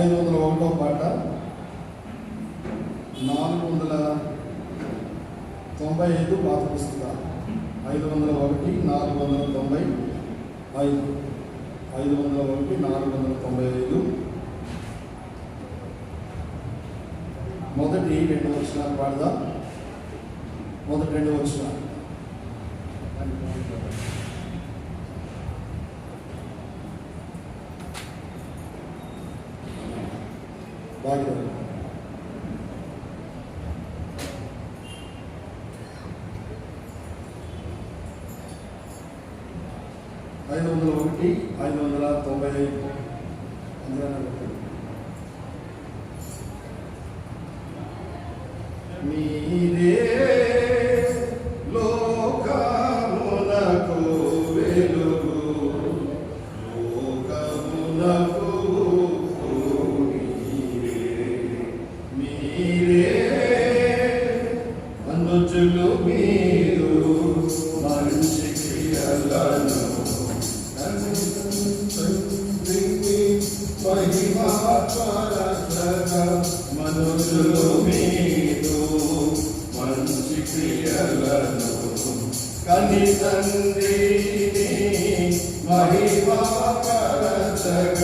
ఐదు వందల ఒకటో పాట. నాలుగు వందల తొంభై ఐదు పాత పుస్తకాలు ఐదు వందల ఒకటి నాలుగు వందల తొంభై ఐదు. ఐదు వందల ఒకటి నాలుగు వందల తొంభై ఐదు. మొదటి రెండు వచ్చినాలు పాడదాం మొదటి రెండు వచ్చినాలు ఐదు వందల ఒకటి ఐదు వందల తొంభై ఐదు கனி தந்திரீனே மகிமா கரசக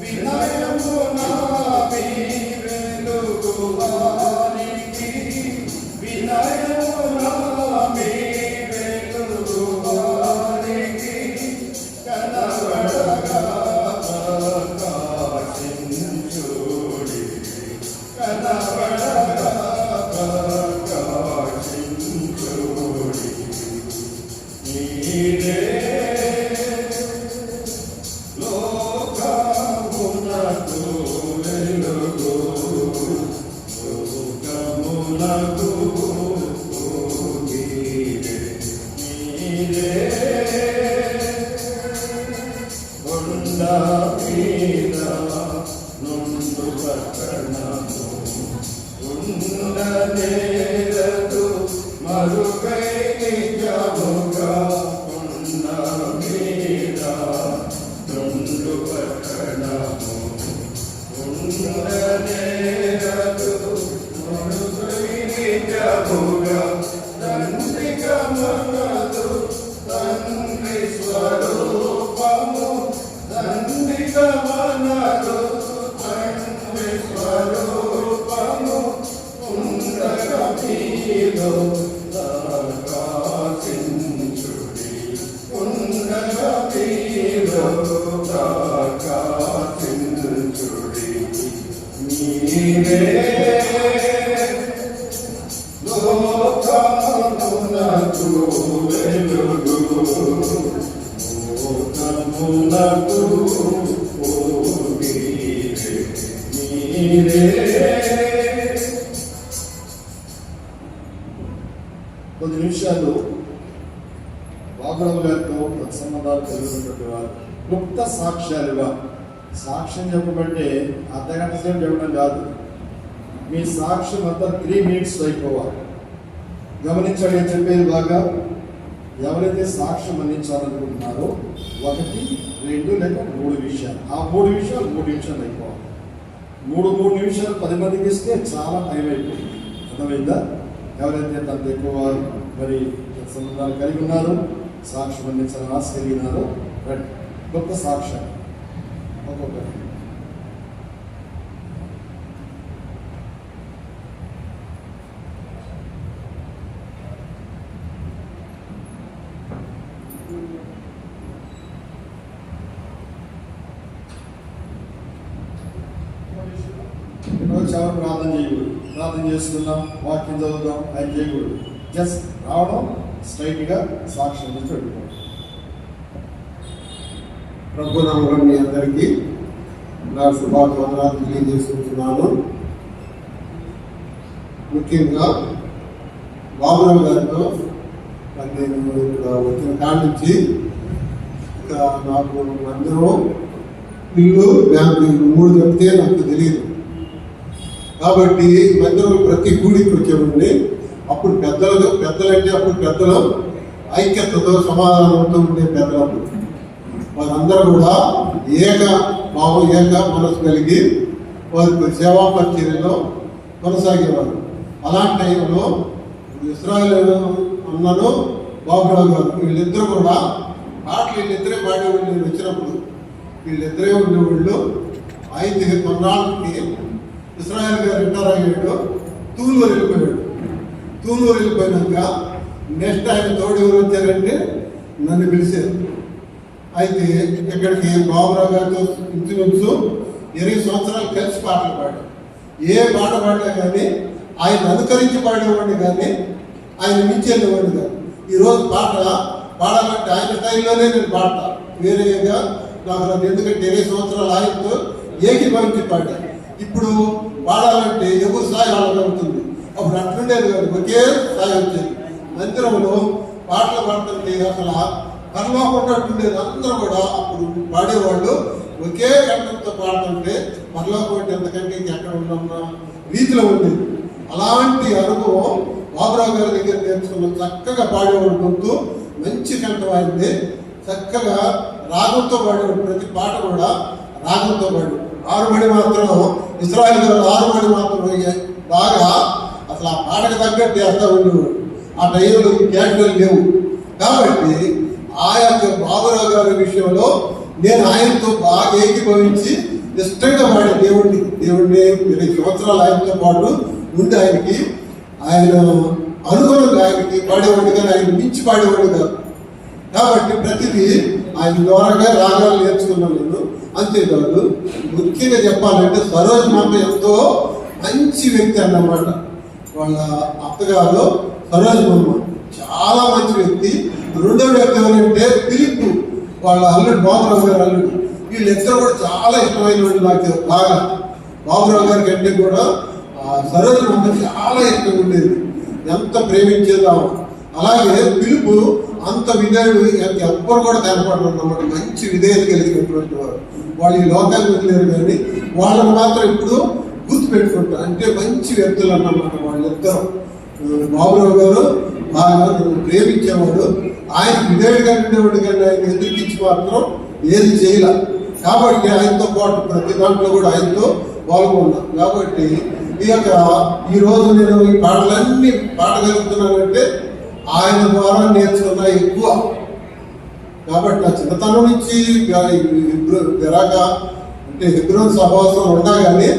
வினயமு நாமீ வெந்துகுவானிக்கு வினயமு నుండు పట్టణము మరుగై నిజముగా తెలుసుకున్నటువంటి వారు ముక్త సాక్ష్యాలుగా. సాక్ష్యం చెప్పబట్టే అర్ధగంట సేపు చెప్పడం కాదు. మీ సాక్ష్యం అంతా త్రీ మినిట్స్ అయిపోవాలి. గమనించండి నేను చెప్పేది బాగా. ఎవరైతే సాక్ష్యం అందించాలనుకుంటున్నారో ఒకటి రెండు లేక మూడు విషయాలు. ఆ మూడు విషయాలు మూడు నిమిషాలు అయిపోవాలి. మూడు మూడు నిమిషాలు పది మందికి ఇస్తే చాలా టైం అయిపోయింది అర్థమైందా? ఎవరైతే తనతో ఎక్కువ మరి సంబంధాలు కలిగి ఉన్నారో సాక్షి అందించాలని ఆశ కలిగినారు బట్ గొప్ప సాక్ష్యం ఒక్కొక్కరు ప్రార్థన చేయకూడదు. ప్రార్థన చేసుకుందాం వాక్యం చదువుదాం అది చేయకూడదు. జస్ట్ రావడం స్ట్రైట్గా సాక్షి పెట్టుకోండి ప్రభునామం మీ అందరికీ నా శుభాకాంక్షలు తెలియజేసుకుంటున్నాను ముఖ్యంగా బాబురావు గారితో నేను ఇక్కడ వచ్చిన కాడి నుంచి ఇక నాకు మందిరం ఇల్లు బ్యాంకు మూడు చెప్తే నాకు తెలియదు. కాబట్టి మందిరం ప్రతి కూడికి వచ్చేవాడిని అప్పుడు పెద్దలు పెద్దలంటే అప్పుడు పెద్దలు. ఐక్యతతో సమాధానంతో ఉండే పెద్దలు వారందరూ కూడా ఏక భావం ఏక మనసు కలిగి వారికి సేవా పరిచర్యలో కొనసాగేవారు. అలాంటి టైంలో ఇస్రాయల్ అన్నను బాబురావు గారు వీళ్ళిద్దరూ కూడా పాటలు వీళ్ళిద్దరే పాడేవాళ్ళు నేను వచ్చినప్పుడు వీళ్ళిద్దరే ఉండేవాళ్ళు. ఐదు కొన్నాళ్ళకి ఇస్రాయల్ గారు రిటైర్ అయ్యాడు తూలు వెళ్ళిపోయాడు తూనూరు వెళ్ళిపోయినాక నెక్స్ట్ ఆయన తోడు ఎవరు వచ్చారంటే నన్ను పిలిచారు. అయితే ఇక్కడికి బాబురావు గారితో ఇంచుమించు ఇరవై సంవత్సరాలు కలిసి పాటలు పాడారు. ఏ పాట పాడినా కానీ ఆయన అనుకరించి పాడేవాడిని కానీ ఆయన మించి వెళ్ళేవాడిని కాదు ఈరోజు పాట పాడాలంటే ఆయన స్టైల్లోనే నేను పాడతా. వేరేగా నాకు రాదు. ఎందుకంటే ఇరవై సంవత్సరాలు ఆయనతో ఏకీభవించి పాడా ఇప్పుడు పాడాలంటే ఎవరు స్థాయి వాళ్ళకి అవుతుంది? అప్పుడు అట్లుండేది కాదు ఒకే స్థాయి వచ్చేది మందిరంలో పాటలు పాడుతుంటే అసలు. పరలోకుండేది అందరూ కూడా అప్పుడు పాడేవాళ్ళు. ఒకే కంఠంతో పాడుతుంటే పరలోకం ఎంతకంటే ఇంకెక్కడ ఉన్న రీతిలో ఉండేది. అలాంటి అనుభవం బాబురావు గారి దగ్గర నేర్చుకున్న చక్కగా పాడేవాడు గొంతు మంచి కంఠం ఆయనది. చక్కగా రాగంతో పాడేవాడు. ప్రతి పాట కూడా రాగంతో పాడు ఆరుమడి మాత్రం ఇస్రాయల్ గారు ఆరుమడి మాత్రం బాగా అసలు ఆ పాటకు తగ్గట్టు చేస్తా ఉండేవాడు ఆ టైంలో ఈ లేవు. కాబట్టి ఆ యొక్క బాబురావు గారి విషయంలో నేను ఆయనతో బాగా ఏకీభవించి ఇష్టంగా వాడే దేవుడిని దేవుడిని ఇరవై సంవత్సరాలు ఆయనతో పాటు ఉండి ఆయనకి ఆయన అనుగుణంగా ఆయనకి పాడేవాడు కానీ ఆయన మించి పాడేవాడు కాదు. కాబట్టి ప్రతిదీ ఆయన ద్వారాగా రాగాలు నేర్చుకున్నాను నేను. అంతేకాదు ముఖ్యంగా చెప్పాలంటే సరోజ్ మామ ఎంతో మంచి వ్యక్తి అన్నమాట. వాళ్ళ అత్తగారు సరోజ్ మామ చాలా మంచి వ్యక్తి. రెండో వ్యక్తి ఎవరంటే పిలుపు వాళ్ళ అల్లుడు బాబురావు గారు అల్లుడు. వీళ్ళిద్దరు కూడా చాలా ఇష్టమైన వాళ్ళు నాకు బాగా. బాబురావు గారి కంటే కూడా ఆ సరోజ్ మామ చాలా ఇష్టం ఉండేది. ఎంత ప్రేమించేదో అలాగే పిలుపు అంత విధేయుడు ఎవ్వరు కూడా కనపడరు అన్నమాట మంచి విధేయత కలిగినటువంటి వారు వాళ్ళు ఈ లోకాన్ని వదిలేరు కానీ వాళ్ళని మాత్రం ఇప్పుడు గుర్తు పెట్టుకుంటారు అంటే మంచి వ్యక్తులు అన్నమాట వాళ్ళిద్దరు బాబురావు గారు బాగా ప్రేమించేవాడు ఆయన విధేయుడిగా ఉండేవాడు కానీ ఆయన ఎదురుకిచ్చి మాత్రం ఏది చేయాల కాబట్టి ఆయనతో పాటు ప్రతి దాంట్లో కూడా ఆయనతో పాల్గొన్నా కాబట్టి ఈ యొక్క ఈరోజు నేను ఈ పాటలన్నీ పాడగలుగుతున్నానంటే ఆయన ద్వారా నేర్చుకున్న ఎక్కువ కాబట్టి నా చిన్నతనం నుంచి పెరాక అంటే హెబ్రోన్ సహవాసం ఉన్నా కానీ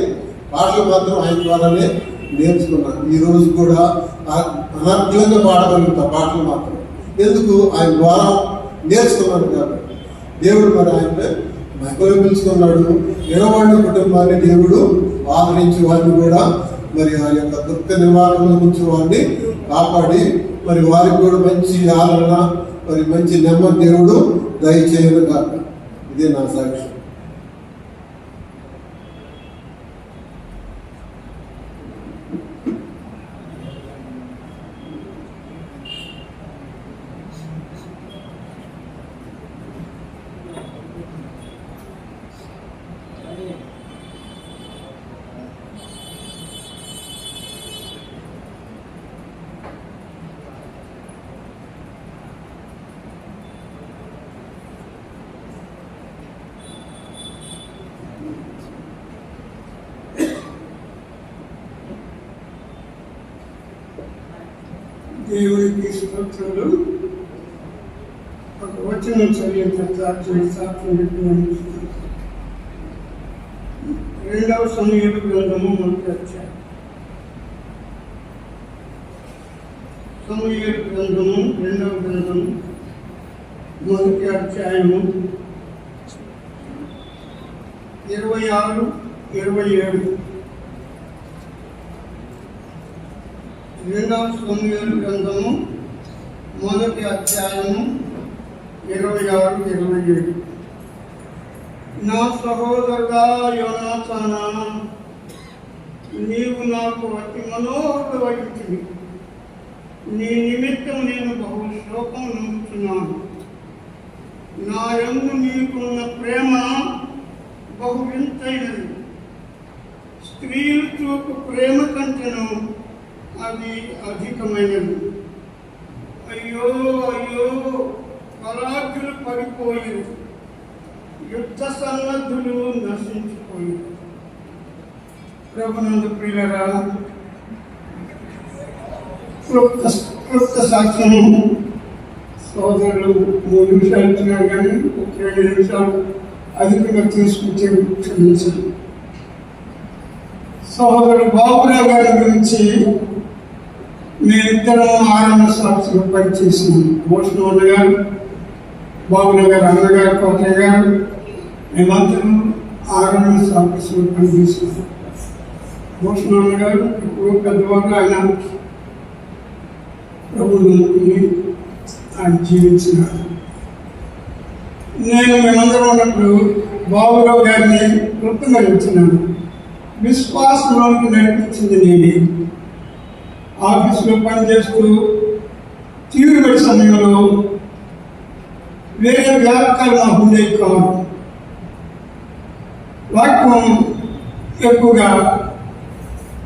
పాటలు మాత్రం ఆయన ద్వారానే నేర్చుకున్నాను ఈ రోజు కూడా ఆ- అనర్గళంగా పాడగలుగుతా పాటలు మాత్రం. ఎందుకు? ఆయన ద్వారా నేర్చుకున్నాను కాబట్టి. దేవుడు మరి ఆయన మహిళలు పిలుచుకున్నాడు ఎడవాడిన కుటుంబాన్ని దేవుడు ఆదరించి వారిని కూడా మరి ఆ యొక్క దుఃఖ నివారణ నుంచి వారిని కాపాడి మరి వారికి కూడా మంచి ఆదరణ మరి మంచి నెమ్మది దేవుడు దయచేయను కాక ఇదే నా సాక్ష్యం. దేవునికి స్తోత్రాలు. ఒక వచనం చదివిన సాక్ష్యం రెండవ సమయం గ్రంథము మొదటి అధ్యాయం. సమూహ గ్రంథము రెండవ గ్రంథము మొదటి అధ్యాయము ఇరవై ఆరు ఇరవై ఏడు రెండవ సమయాలు గ్రంథము మొదటి అధ్యాయము ఇరవై ఆరు ఇరవై ఏడు. నా సహోదరుడా యోనాథానా నీవు నాకు అతి మనోహర వహించింది నీ నిమిత్తం నేను బహు శోకం నమ్ముతున్నాను. నా యందు నీకున్న ప్రేమ బహు వింతైనది స్త్రీలు చూపు ప్రేమ కంటేను అది అధికమైనది. అయ్యో అయ్యో పరాకులు పడిపోయి యుద్ధ సన్నద్ధులు నశించిపోయి. ప్రభునందు ప్రియులరా క్లుప్త క్లుప్త సాక్ష్యం సోదరులు మూడు నిమిషాలు ఇచ్చినారు కానీ ఒక రెండు నిమిషాలు అధికంగా తీసుకుంటే క్షమించాలి సోదరుడు బాబురావు గారి గురించి మేమిద్దరం ఆరంభ సాక్షులు పనిచేసినాం భూషణ గారు బాబునగర్ గారు అన్నగారు కోటయ్య గారు మేమందరం ఆరంభ సాక్షులు పనిచేసినాం భూషణ గారు ఇప్పుడు పెద్దవాళ్ళు ఆయన ప్రభుని ఆయన జీవించినారు. నేను మేమందరం ఉన్నప్పుడు బాబురావు గారిని కృతజ్ఞతన్నాను విశ్వాసంలోకి నడిపించింది నేనే. ఆఫీసులో పనిచేస్తూ తీరుబడి సమయంలో వేరే వ్యాపకాలు నాకు ఉండేవి కాదు. వాక్యం ఎక్కువగా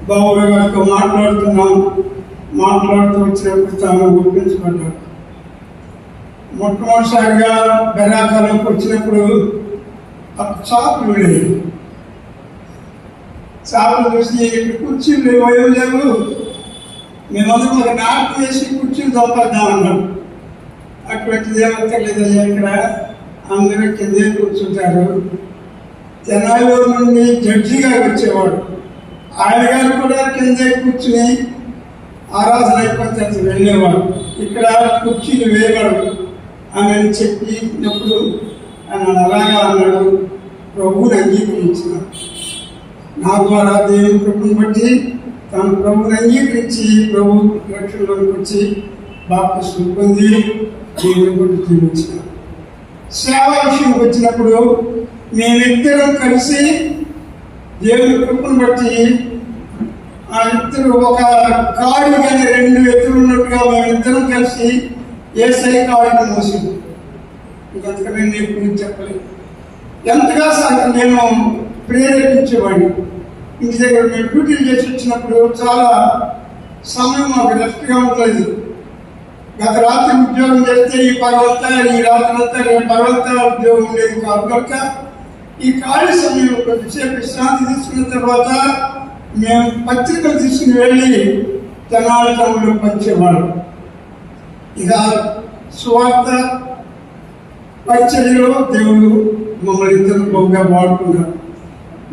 బాబు గారితో మాట్లాడుతున్నాం మాట్లాడుతూ వచ్చినప్పుడు తాను ఒప్పించబడ్డాడు మొట్టమొదటిసారిగా బెరాకాలంకి వచ్చినప్పుడు అప్పుడు చాపులు ఉండేవి చాపలు చూసి ఇక్కడ కుర్చీలు లేవు ఏం లేవు. మేమందరం ఒక నాటు వేసి కుర్చీలు దొంపద్దామన్నాం అటువంటిది ఏమక్కర్లేదు ఇక్కడ అందరూ కిందే కూర్చుంటారు. జనాల్లో నుండి జడ్జి గారు వచ్చేవాడు ఆయన గారు కూడా కిందే కూర్చుని ఆరాధన అయిపోతే అతను వెళ్ళేవాడు ఇక్కడ కుర్చీలు వేయగలడు అని చెప్పినప్పుడు ఆయన అలాగా అన్నాడు ప్రభువుని అంగీకరించినాడు నా ద్వారా దేవుని కృపను బట్టి తాను ప్రభుని అంగీకరించి ప్రభు రక్షణలోకి వచ్చి బాప్తిస్మ పొంది దేవుని బట్టి జీవించిన సేవ విషయంకి వచ్చినప్పుడు మేమిద్దరం కలిసి దేవుని కృపను బట్టి ఆ ఇద్దరు ఒక కాడు కానీ రెండు ఎత్తులు ఉన్నట్టుగా మేమిద్దరం కలిసి ఏ సై కాడిని మోసింది. ఇంకంతకనే నేను గురించి చెప్పలేదు. ఎంతగా సా- నేను ప్రేరేపించేవాడిని. ఇంటి దగ్గర మేము డ్యూటీలు చేసి వచ్చినప్పుడు చాలా సమయం మాకు రెస్ట్గా ఉండలేదు. గత రాత్రి ఉద్యోగం చేస్తే ఈ పర్వత ఈ రాత్రి అంతా రేపు ఉద్యోగం ఉండేది కాదు కనుక ఈ ఖాళీ సమయంలో కొద్దిసేపు విశ్రాంతి తీసుకున్న తర్వాత మేము పత్రికలు తీసుకుని వెళ్ళి తెనాలి పంచేవాళ్ళం ఇక సువార్త పరిచర్యలో దేవుడు మమ్మల్ని ఇద్దరు బహుగా వాడుకున్నారు.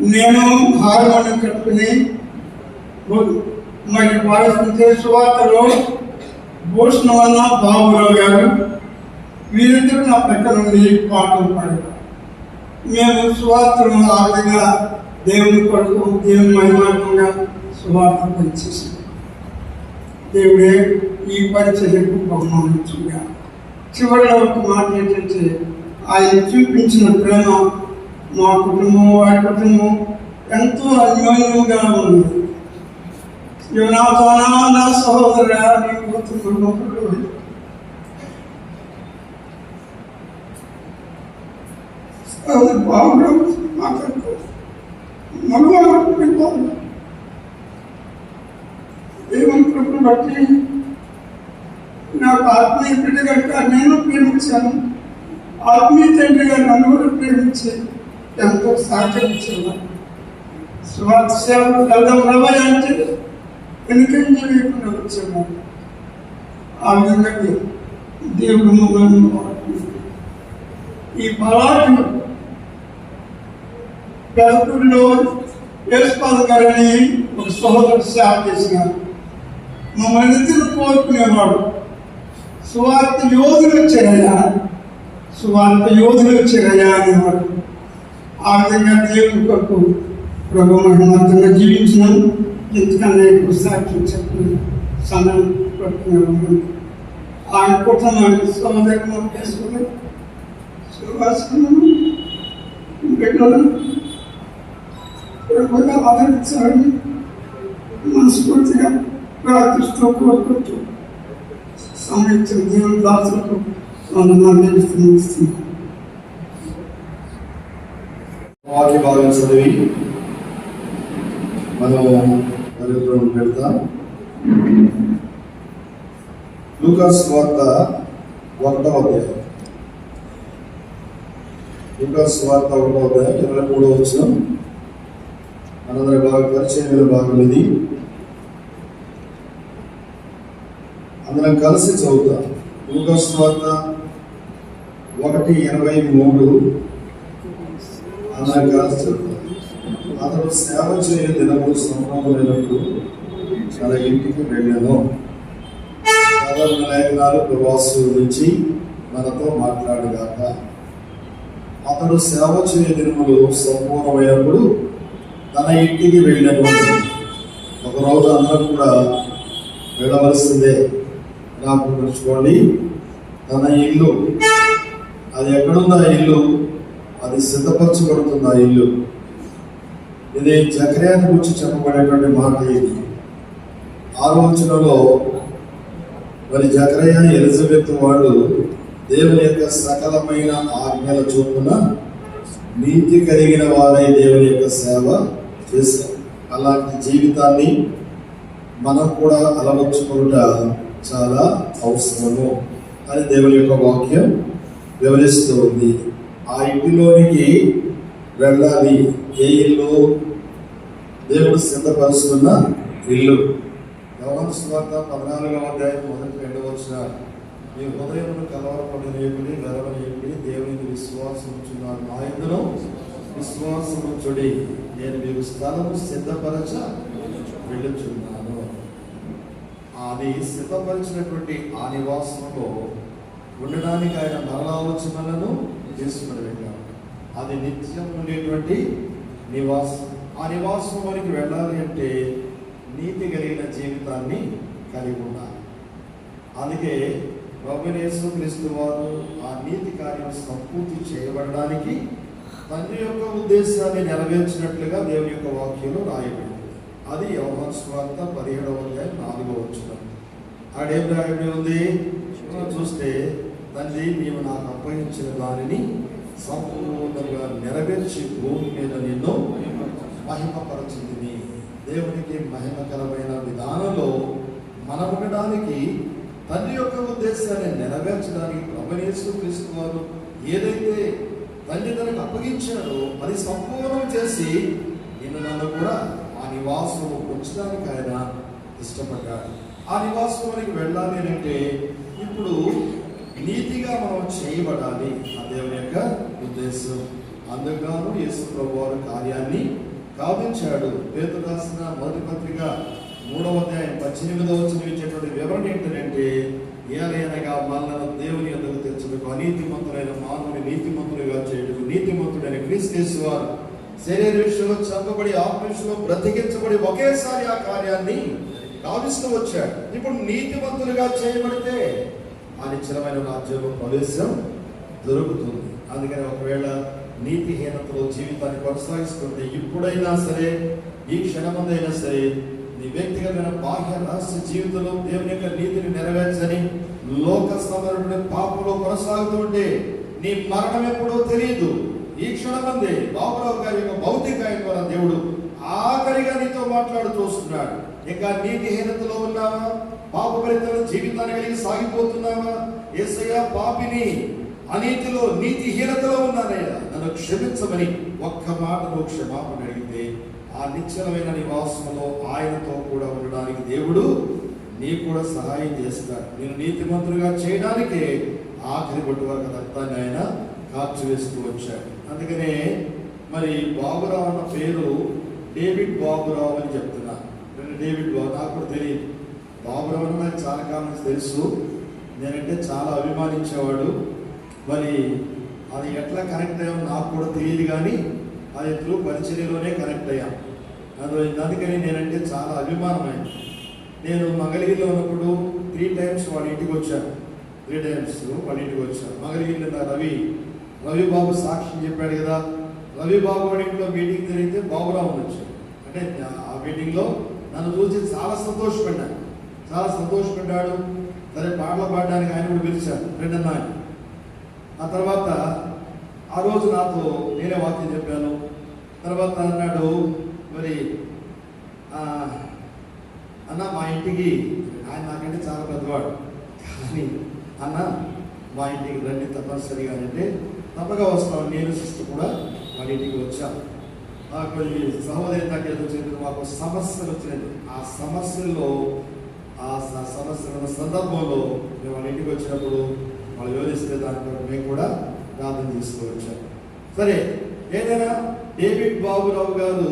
నేను హార్మోనియం కట్టుకుని మరి వాడుతుంటే సువార్తలో భూషణ వల్ల బాబురావు గారు వీరిద్దరూ నా పక్క నుండి పాటలు పాడారు మేము సువార్తను ఆ విధంగా దేవుని కొరకు దేవుని మహిమార్గంగా సువార్త పనిచేసాం దేవుడే ఈ పరిచర్యకు బహుమానించుగా చివరిలో ఒక మాట ఏంటంటే ఆయన చూపించిన ప్రేమ మా కుటుంబం వారి కుటుంబం ఎంతో అన్యోన్యంగా ఉంది. యువనాథానా నా సహోదరా నీ కూతురు అది బాగుండదు మాట్లాడుకో. మగవాళ్ళు దేవుని కృపను బట్టి నాకు ఆత్మీయ బిడ్డ కనుక నేను ప్రేమించాను. ఆత్మీయ తండ్రిగా నన్ను కూడా ప్రేమించాను. ఎంతో సహకరించేవాడు స్వార్థ వెళ్దాం రవ్వయ్య అంటే వెనుకంజ లేకుండా వచ్చాము. ఆ విధంగా దేవుడు మమ్మల్ని ఈ బలాటు పెదపూడిలో యేసుపాద గారిని ఒక సహోదరు సేవ చేసినారు. మమ్మల్ని ఇద్దరు కోరుకునేవాడు. సువార్త యోధులు వచ్చారయ్యా. సువార్త యోధులు వచ్చారయ్యా అనేవాడు. ఆ విధంగా దేవుని కొరకు ప్రభు మహిమార్థంగా జీవించినాను. ఎందుకన్నా ఎక్కువ సాక్ష్యం చెప్పలేదు సమయం పడుతున్నాను ఆయన కుటుంబాన్ని సోదరం చేసుకుని సువాసనను బిడ్డలను ప్రభుగా ఆదరించాలని మనస్ఫూర్తిగా ప్రార్థిస్తూ కోరుకుంటూ సమయం దేవుని దాసులకు వందనాలు తెలుస్తున్నాను వాక్య భాగం చదివి మనం కార్యక్రమం పెడతాం. లూకాస్ వార్త ఒకటవ అధ్యాయం. లూకాస్ వార్త ఒకటవ అధ్యాయం ఇరవై మూడవ వచ్చిన మనందరి బాగా పరిచయం భాగం ఇది. అందరం కలిసి చదువుతాం. లూకాస్ వార్త ఒకటి ఎనభై మూడు. అందరం అతను సేవ చేయ దినములు సంపూర్ణమైనప్పుడు తన ఇంటికి వెళ్ళాను. సాధారణ లేఖనాలు ప్రవాసు నుంచి మనతో మాట్లాడగాక అతడు సేవ చేయ దినములు సంపూర్ణమైనప్పుడు తన ఇంటికి వెళ్ళాను. ఒకరోజు అందరం కూడా వెళ్ళవలసిందే. నాకు పెంచుకోండి తన ఇల్లు అది ఎక్కడుంది ఆ ఇల్లు? అది సిద్ధపరచబడుతుంది ఆ ఇల్లు. ఇది చక్రయాన్ని గురించి చెప్పబడేటువంటి మాట ఇది. ఆలోచనలో మరి జకరయ్య ఎలిజబెత్ వాళ్ళు దేవుని యొక్క సకలమైన ఆజ్ఞల చొప్పున నీతి కలిగిన వారై దేవుని యొక్క సేవ చేశారు. అలాంటి జీవితాన్ని మనం కూడా అలవర్చుకుంట చాలా అవసరము అని దేవుని యొక్క వాక్యం వివరిస్తూ ఉంది. ఆ ఇంటిలోనికి వెళ్ళాలి. ఏ ఇల్లు? దేవుడు సిద్ధపరుస్తున్న ఇల్లు. యవన స్వార్థ పద్నాలుగవ అధ్యాయం మొదటి రెండవ వచ్చిన మీ హృదయమును కలవరపడి రేపుడి గర్వనీయుడి దేవునికి విశ్వాసం ఉంచున్నారు మా ఇందులో విశ్వాసం ఉంచుడి నేను మీకు స్థలము సిద్ధపరచ వెళ్ళుచున్నాను. అది సిద్ధపరిచినటువంటి ఆ నివాసంలో ఉండడానికి ఆయన మరలాలోచనలను చేసుకుని వెళ్ళారు అది నిత్యం ఉండేటువంటి నివాసం. ఆ నివాసం వారికి వెళ్ళాలి అంటే నీతి కలిగిన జీవితాన్ని కలిగి ఉండాలి. అందుకే ప్రభునేసు క్రీస్తు వారు ఆ నీతి కార్యం సంపూర్తి చేయబడడానికి తండ్రి యొక్క ఉద్దేశాన్ని నెరవేర్చినట్లుగా దేవుని యొక్క వాక్యంలో రాయబడింది. అది యోహాన్ స్వార్థ పదిహేడవ అధ్యాయం నాలుగవ వచ్చిన ఆడేం రాయబడి ఉంది? చూస్తే తండ్రి నీవు నాకు అప్పగించిన దానిని సంపూర్ణంగా నెరవేర్చి భూమి మీద నిన్ను మహిమపరచింది దేవునికి మహిమకరమైన విధానంలో మనం ఉండడానికి తండ్రి యొక్క ఉద్దేశాన్ని నెరవేర్చడానికి ప్రభనేసు క్రీస్తు వారు ఏదైతే తండ్రి తనకు అప్పగించాడో అది సంపూర్ణం చేసి నిన్ను నన్ను కూడా ఆ నివాసము ఉంచడానికి ఆయన ఇష్టపడ్డాడు. ఆ నివాసంలోనికి వెళ్ళాలి అంటే ఇప్పుడు నీతిగా మనం చేయబడాలి. ఆ దేవుని యొక్క ఉద్దేశం. అందుగాను యేసు ప్రభు వారి కార్యాన్ని కావించాడు పేరు రాసిన మొదటి పత్రిక మూడవ అధ్యాయం పద్దెనిమిదవ వచ్చిన ఇచ్చేటువంటి వివరణ ఏంటంటే ఏలైనగా మనలను దేవుని ఎందుకు తెచ్చుటకు అనీతిమంతులైన మానవుని నీతిమంతులుగా చేయటకు నీతిమంతుడైన క్రీస్తు వారు. శరీర విషయంలో చంపబడి ఆత్మ విషయంలో బ్రతికించబడి ఒకేసారి ఆ కార్యాన్ని కావిస్తూ వచ్చాడు. ఇప్పుడు నీతిమంతులుగా చేయబడితే ఆ నిశ్చలమైన రాజ్యంలో ప్రవేశం దొరుకుతుంది. అందుకని ఒకవేళ నీతిహీనతలో జీవితాన్ని కొనసాగిస్తుంటే ఇప్పుడైనా సరే ఈ క్షణమందైనా సరే నీ వ్యక్తిగతమైన బాహ్య రహస్య జీవితంలో దేవుని యొక్క నీతిని నెరవేర్చని లోక సమరుడు పాపంలో కొనసాగుతుంటే నీ మరణం ఎప్పుడో తెలియదు. ఈ క్షణమందే బాబురావు గారి యొక్క భౌతిక ద్వారా దేవుడు ఆఖరిగా నీతో మాట్లాడుతూ వస్తున్నాడు. ఇంకా నీతిహీనతలో ఉన్నావా? పాపభరితమైన జీవితాన్ని కలిగి సాగిపోతున్నావా ఏసయ్య పాపిని అనీతిలో నీతిహీనతలో ఉన్నానయ్యా. నన్ను క్షమించమని ఒక్క మాట నువ్వు క్షమాపణ అడిగితే ఆ నిశ్చలమైన నివాసంలో ఆయనతో కూడా ఉండడానికి దేవుడు నీకు కూడా సహాయం చేస్తాడు. నేను నీతిమంతులుగా చేయడానికే ఆఖరి బొట్టు వరకు రక్తాన్ని ఆయన కాల్చివేస్తూ వచ్చాడు. అందుకనే మరి బాబురావు అన్న పేరు డేవిడ్ బాబురావు అని చెప్తున్నా. డేవిడ్ బాబు నాకు కూడా తెలియదు. బాబురావు అని నాకు చాలా కాలం తెలుసు. నేనంటే చాలా అభిమానించేవాడు. మరి అది ఎట్లా కనెక్ట్ అయ్యామో నాకు కూడా తెలియదు కానీ అది త్రూ పరిచర్యలోనే కనెక్ట్ అయ్యాం. అందులో అందుకని నేనంటే చాలా అభిమానమైంది. నేను మంగళగిరిలో ఉన్నప్పుడు త్రీ టైమ్స్ వాళ్ళ ఇంటికి వచ్చాను త్రీ టైమ్స్ వాళ్ళ ఇంటికి వచ్చాను మంగళగిరిలో నా రవి రవి బాబు సాక్షి చెప్పాడు కదా. రవి బాబు వాడి ఇంట్లో మీటింగ్ జరిగితే బాబురావు వచ్చాడు. అంటే ఆ మీటింగ్లో నన్ను చూసి చాలా సంతోషపడ్డాను. చాలా సంతోషపడ్డాడు. సరే పాటలు పాడడానికి ఆయన కూడా పిలిచాను రెండన్న ఆయన. ఆ తర్వాత ఆ రోజు నాతో నేనే వాక్యం చెప్పాను. తర్వాత అన్నాడు మరి అన్న మా ఇంటికి ఆయన నాకంటే చాలా పెద్దవాడు. కానీ అన్న మా ఇంటికి రండి తప్పనిసరిగా అంటే తప్పగా వస్తాను. నేను సిస్టర్ కూడా వాళ్ళ ఇంటికి వచ్చాను. ఆ కొన్ని సహోదరి దగ్గర వచ్చినప్పుడు మాకు సమస్యలు వచ్చినది ఆ సమస్యల్లో ఆ స- సందర్భంలో మేము వాళ్ళ ఇంటికి వచ్చినప్పుడు వాళ్ళు యోజిస్తే దాని మేము కూడా ప్రార్థన తీసుకువచ్చాం సరే ఏదైనా డేవిడ్ బాబురావు గారు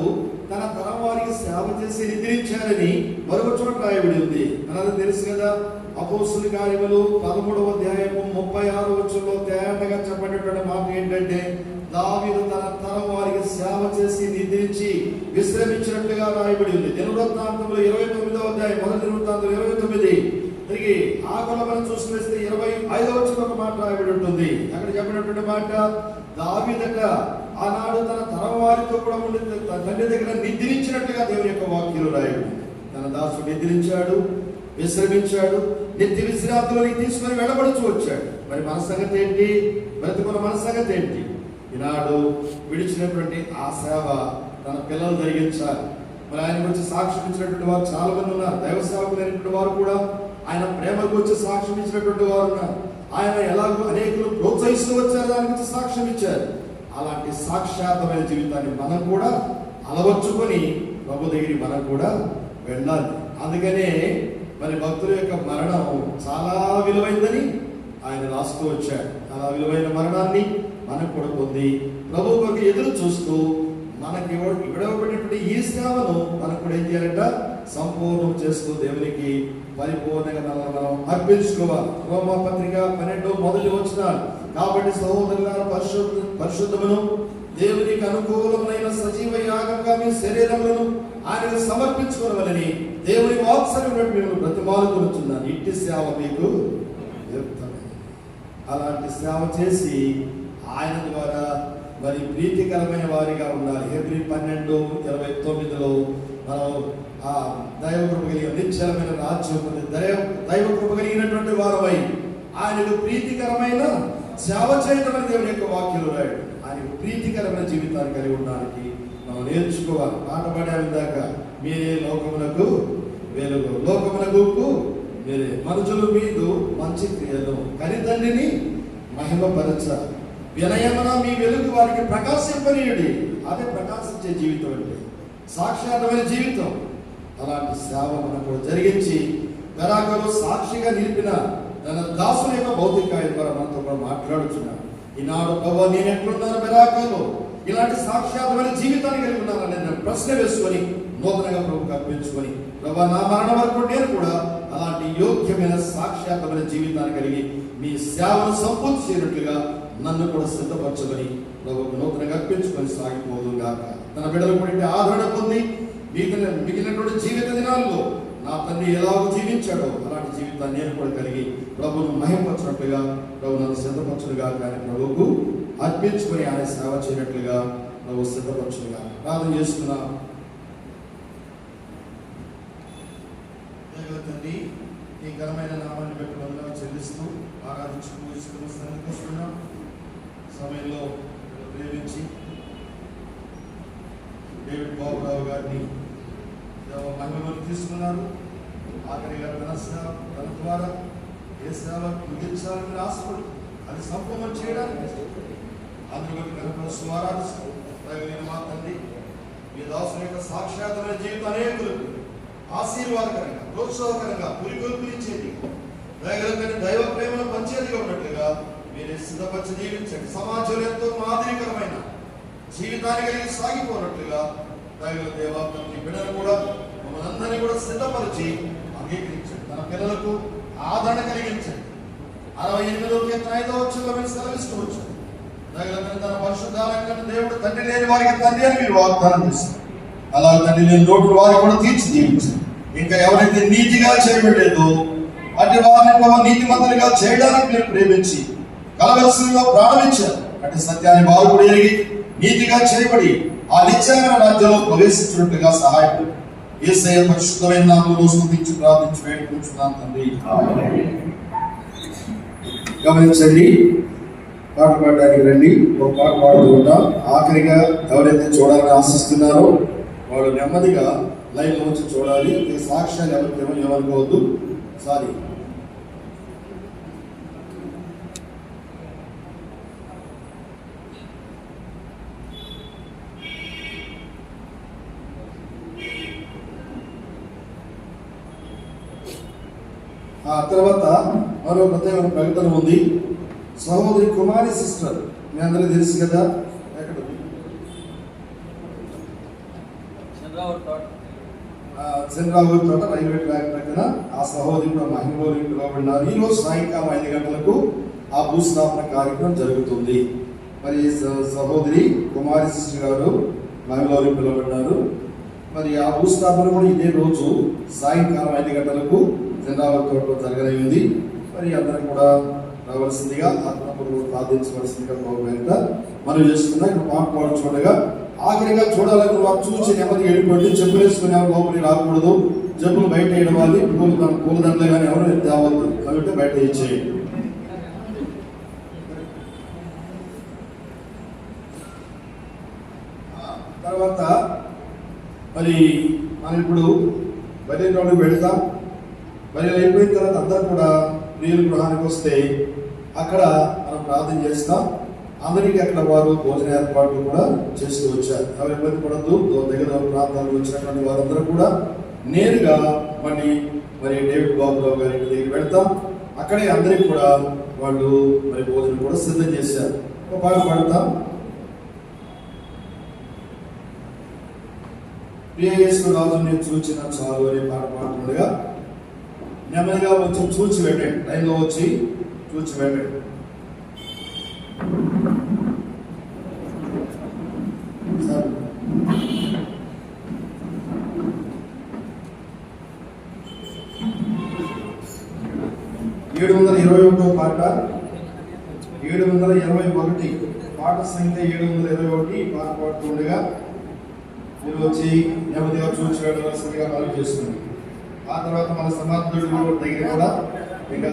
తన తరం వారికి సేవ చేసి నిద్రించారని మరొక చోట రాయబడి ఉంది. అన్నది తెలుసు కదా అపోస్తుల కార్యములు పదమూడవ అధ్యాయము ముప్పై ఆరు వచ్చంలో తేటగా చెప్పినటువంటి మాట ఏంటంటే దావీదు తన తరం వారికి సేవ చేసి నిద్రించి విశ్రమించినట్లుగా రాయబడి ఉంది. దినవృత్తాంతంలో ఇరవై తొమ్మిదవ అధ్యాయం మొదటి దినవృత్తాంతం ఇరవై తొమ్మిది. తిరిగి ఆ కొలమని చూసి వేస్తే ఇరవై ఐదవ వచ్చిన ఒక మాట రాయబడి ఉంటుంది. అక్కడ చెప్పినటువంటి మాట దావిదట ఆనాడు తన తరం వారితో కూడా ఉండి తండ్రి దగ్గర నిద్రించినట్టుగా దేవుని యొక్క వాక్యం రాయబడి తన దాసుడు నిద్రించాడు విశ్రమించాడు నిత్య విశ్రాంతిలోకి తీసుకొని వెళ్ళబడుచు వచ్చాడు. మరి మన సంగతి ఏంటి? బ్రతుకున్న మన సంగతి ఏంటి? ఈనాడు విడిచినటువంటి ఆ సేవ తన పిల్లలు జరిగించాలి. మరి ఆయన గురించి సాక్ష్యం ఇచ్చినటువంటి వారు చాలా మంది ఉన్నారు. దైవ సేవకులైనటువంటి వారు కూడా ఆయన ప్రేమ గురించి సాక్ష్యం ఇచ్చినటువంటి వారు ఉన్నారు. ఆయన ఎలాగో అనేకులు ప్రోత్సహిస్తూ వచ్చారు దాని గురించి సాక్ష్యం ఇచ్చారు. అలాంటి సాక్షాత్తమైన జీవితాన్ని మనం కూడా అలవర్చుకొని ప్రభు దగ్గరికి మనం కూడా వెళ్ళాలి. అందుకనే మరి భక్తుల యొక్క మరణం చాలా విలువైందని ఆయన రాస్తూ వచ్చాడు. చాలా విలువైన మరణాన్ని మనం కూడా పొంది ప్రభు ఎదురు చూస్తూ మనకి ఇవ్వ- ఈ సేవను మనకు కూడా ఏం చేయాలంట? సంపూర్ణం చేస్తూ దేవునికి పరిపూర్ణంగా మనం అర్పించుకోవాలి. రోమా పత్రిక పన్నెండు మొదటి వచ్చిన కాబట్టి సహోదరుల పరిశుద్ధ పరిశుద్ధమును దేవునికి అనుకూలమైన సజీవ యాగంగా మీ శరీరములను ఆయనకు సమర్పించుకోవాలని దేవుని వాత్సల్యం మేము బ్రతిమాలుకొనుచున్నాను ఇట్టి సేవ మీకు అలాంటి సేవ చేసి ఆయన ద్వారా మరి ప్రీతికరమైన వారిగా ఉండాలి ఏప్రిల్ పన్నెండు ఇరవై తొమ్మిదిలో మనం ఆ దైవ కృప కలిగిన నిశ్చలమైన రాజ్యం దైవ దైవ కృప కలిగినటువంటి వారమై ఆయనకు ప్రీతికరమైన సేవ చేయటమని దేవుని యొక్క వాక్యం రాయడు. ఆయనకు ప్రీతికరమైన జీవితాన్ని కలిగి ఉండడానికి మనం నేర్చుకోవాలి. పాట పాడే దాకా మీరే లోకమునకు వెలుగు. లోకమునకు మీరే మనుషులు మీదు మంచి క్రియలు. కనితండ్రిని మహిమపరచాలి. వినయమున మీ వెలుగు వారికి ప్రకాశింపనీయుడి. అదే ప్రకాశించే జీవితం అంటే సాక్షాత్మైన జీవితం. అలాంటి సేవ మనకు కూడా జరిగించి గరాకలు సాక్షిగా నిలిపిన తన దాసుని యొక్క భౌతిక ద్వారా మనతో కూడా మాట్లాడుచున్నాడు. ఈనాడు ప్రభు నేను ఎట్లున్నాను బెరాకలు ఇలాంటి సాక్షాత్మైన జీవితాన్ని కలిగి ఉన్నానని నేను ప్రశ్న వేసుకొని నూతనంగా ప్రభు కల్పించుకొని ప్రభా నా మరణ వరకు నేను కూడా అలాంటి యోగ్యమైన సాక్ష్యాత్మైన జీవితాన్ని కలిగి మీ సేవను సంపూర్తి చేయనట్లుగా నన్ను కూడా సిద్ధపరచమని ప్రభుకు నూతనంగా అర్పించుకొని సాగిపోదు గాక. తన బిడ్డలు కూడా ఆదరణ పొంది మిగిలిన మిగిలినటువంటి జీవిత దినాల్లో నా తండ్రి ఎలాగో జీవించాడో అలాంటి జీవితాన్ని నేను కూడా కలిగి ప్రభును మహింపరచినట్లుగా ప్రభు నన్ను సిద్ధపరచుడుగా కానీ ప్రభువుకు అర్పించుకొని ఆయన సేవ చేయనట్లుగా ప్రభు సిద్ధపరచుడుగా ప్రార్థన చేస్తున్నాం దేవా తండ్రి ఈ ఘనమైన నామాన్ని బట్టి వందనాలు చెల్లిస్తూ ఆరాధించి పూజిస్తూ సన్నిధిస్తున్నాం సమయంలో ప్రేమించి డేవిడ్ బాబురావు గారిని దేవ తీసుకున్నారు. ఆఖరిగా తన సేవ తన ద్వారా ఏ సేవ ముగించాలని ఆశపడు అది సంపూర్ణం చేయడానికి అందులో కనపరుస్తూ ఆరాధిస్తూ ప్రయోజన మా తండ్రి మీ దాసుని యొక్క సాక్షాత్మైన జీవితం అనేకులకు ఆశీర్వాదకరంగా ప్రోత్సాహకరంగా పురిగొల్పించేది దయగలంగా దైవ ప్రేమను పంచేదిగా ఉన్నట్లుగా మీరు సిద్ధపరిచి జీవించండి. సమాజంలో ఎంతో మాదిరికరమైన జీవితాన్ని కలిగి సాగిపోనట్లుగా దైవ దేవాత్మకి బిడ్డను కూడా మనందరినీ కూడా సిద్ధపరిచి అంగీకరించండి. తన పిల్లలకు ఆదరణ కలిగించండి. అరవై ఎనిమిదో ఐదో వచ్చిన మీరు సెలవిస్తూ వచ్చారు. తన పరిశుద్ధాలంగా దేవుడు తండ్రి లేని వారికి తండ్రి అని మీరు వాగ్దానం చేస్తారు అలా తండ్రి లేని లోటు వారికి కూడా తీర్చి జీవించండి. ఇంకా ఎవరైతే నీతిగా చేయబడలేదో అటు వారిని ప్రభు నీతిమంతులుగా చేయడానికి మీరు ప్రేమించి కలవలసిందిగా ప్రారంభించారు అటు సత్యాన్ని బాగుపడి ఎరిగి నీతిగా చేయబడి ఆ నిత్యమైన రాజ్యంలో ప్రవేశించినట్టుగా సహాయపడు ఏసయ్య పరిశుద్ధమైన నామంలో స్థుతించి ప్రార్థించి వేడుకుంటున్నాను తండ్రి. గమనించండి పాట పాడడానికి రండి. ఒక పాట పాడుతూ ఉంటాం ఆఖరిగా ఎవరైతే చూడాలని ఆశిస్తున్నారో వాళ్ళు నెమ్మదిగా లైవ్ వచ్చి చూడాలి. ఈ సాక్ష్యాలు ఎవరికి ఎవరు ఏమనుకోవద్దు సారీ ఆ తర్వాత మరో ప్రత్యేక ప్రకటన ఉంది. సహోదరి కుమారి సిస్టర్ మీ అందరికీ తెలుసు కదా? ఎక్కడ ఉంది? ఆ, తోట రైల్వే ట్రాక్ దగ్గర ఆ సహోదరుడు కూడా పిలువబడినారు ఈరోజు సాయంకాలం ఐదు గంటలకు ఆ భూస్థాపన కార్యక్రమం జరుగుతుంది. మరి సహోదరి కుమారి శిష్యు గారు మహిళలు పిలువబడినారు మరి ఆ భూస్థాపన కూడా ఇదే రోజు సాయంకాలం ఐదు గంటలకు చంద్రబాబు తోటలో జరగనుంది. మరి అందరం కూడా రావాల్సిందిగా ఆత్మపురు ప్రార్థించవలసిందిగా మనం చేస్తున్నా. ఇక్కడ పాట పాడు చూడగా ఆఖరిగా చూడాలని వారు చూసి నెమ్మది వెళ్ళిపోండి. చెప్పులు వేసుకుని లోపలికి రాకూడదు. చెప్పులు బయట వేయడం వాళ్ళు పూల పూలదండలు కానీ ఎవరు తేవద్దు. కాబట్టి బయట ఇచ్చేయండి తర్వాత మరి మనం ఇప్పుడు బలి రోడ్డు పెడతాం బలి అయిపోయిన తర్వాత అందరూ కూడా ప్రియుల గృహానికి వస్తే అక్కడ మనం ప్రార్థన చేస్తాం. అందరికీ అక్కడ వారు భోజన ఏర్పాట్లు కూడా చేస్తూ వచ్చారు. అవి ఇబ్బంది పడద్దు. దగ్గర ప్రాంతాల్లో వచ్చినటువంటి వారందరూ కూడా నేరుగా మళ్ళీ మరి డేవిడ్ బాబురావు గారి ఇంటి దగ్గరికి వెళ్తాం. అక్కడే అందరికీ కూడా వాళ్ళు మరి భోజనం కూడా సిద్ధం చేశారు. ఒక పాట పాడతాం. రాజు నేను చూచిన చాలు అనే పాట పాడుతుండగా నెమ్మదిగా వచ్చి చూచి వెళ్ళండి. లైన్లో వచ్చి చూచి వెళ్ళండి. ఏడు వందల ఇరవై ఒకటో పాట ఏడు వందల ఇరవై ఒకటి పాట సంఖ్య ఏడు వందల ఇరవై ఒకటి పాట పాడుతుండగా మీరు వచ్చి నెమ్మదిగా చూసి వెళ్ళవలసిందిగా మనం చేస్తుంది ఆ తర్వాత మన సమాధుడు దగ్గర కూడా ఇంకా